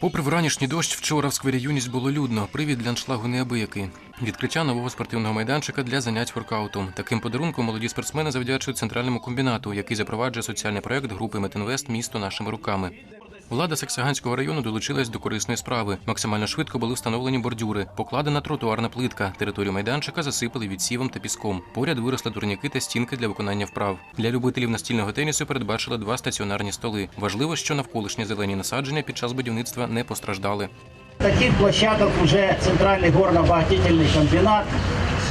Попри вранішній дощ, вчора в сквері юність було людно. Привід для аншлагу неабиякий. Відкриття нового спортивного майданчика для занять воркаутом. Таким подарунком молоді спортсмени завдячують центральному комбінату, який запроваджує соціальний проект групи Метинвест Місто нашими руками. Влада Саксаганського району долучилась до корисної справи. Максимально швидко були встановлені бордюри, покладена тротуарна плитка. Територію майданчика засипали відсівом та піском. Поряд виросли турніки та стінки для виконання вправ. Для любителів настільного тенісу передбачили два стаціонарні столи. Важливо, що навколишні зелені насадження під час будівництва не постраждали. Таких площадок уже Центральный горно-обогатительный комбинат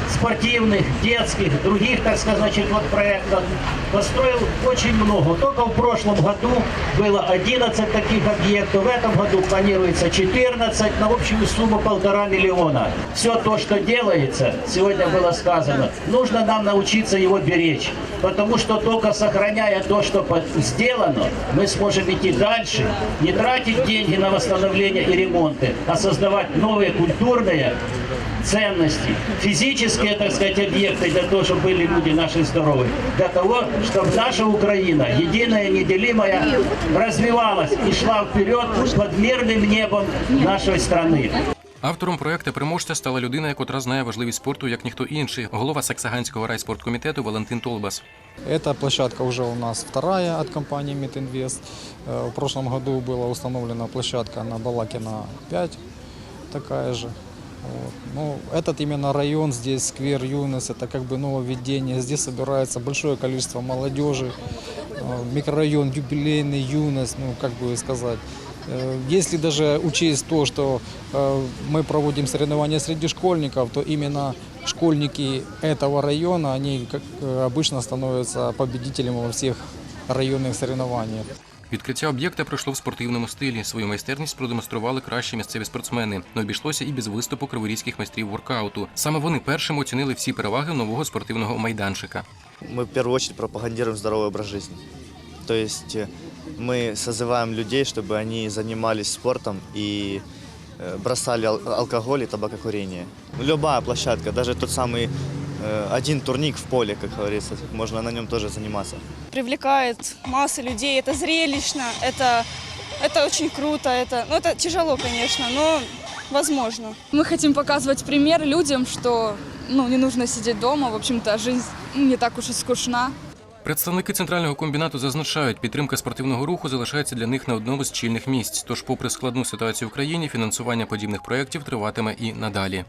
спортивных, детских, других, так сказать, вот проектов построил очень много. Только в прошлом году было 11 таких объектов, в этом году планируется 14 на общую сумму полтора миллиона. Все то, что делается, сегодня было сказано, нужно нам научиться его беречь, потому что только сохраняя то, что сделано, мы сможем идти дальше, не тратить деньги на восстановление и ремонты, а создавать новые культурные ценности, физические, так сказать, объекты для того, чтобы были люди наши здоровы, для того, чтобы наша Украина, единая, неделимая, развивалась и шла вперед под мирным небом нашей страны. Автором проекту переможця стала людина, яка знає важливість спорту як ніхто інший. Голова Саксаганського райспорткомітету Валентин Толбас. Эта площадка уже у нас вторая от компании Митинвест. Э, В прошлом году была установлена площадка на Балакина 5, такая же. Вот. Ну, этот именно район, здесь сквер Юнес, это как бы нововведение. Здесь собирается большое количество молодежи. Э, Микрорайон юбилейный Юнес, ну, как бы сказать. Э, Если даже учесть то, что э, мы проводим соревнования среди школьников, то именно школьники этого района, они как э, обычно становятся победителями во всех районных соревнованиях. Відкриття об'єкта пройшло в спортивному стилі. Свою майстерність продемонстрували кращі місцеві спортсмени. Не обійшлося і без виступу криворізьких майстрів воркауту. Саме вони першими оцінили всі переваги нового спортивного майданчика. Мы в первую очередь пропагандируем здоровый образ жизни. То есть э, мы созываем людей, чтобы они занимались спортом и э, бросали ал- алкоголь и табакокурение. Любая площадка, даже тот самый э, один турник в поле, как говорится, можно на нем тоже заниматься. привлекает массы людей, это зрелищно, это, это очень круто, это, ну, это тяжело, конечно, но возможно. Мы хотим показывать пример людям, что ну, не нужно сидеть дома. В общем-то, жизнь ну, не так уж и скучна. Представники центрального комбінату зазначають, підтримка спортивного руху залишається для них на одному з чільних місць. Тож, попри складну ситуацію в країні, фінансування подібних проєктів триватиме і надалі.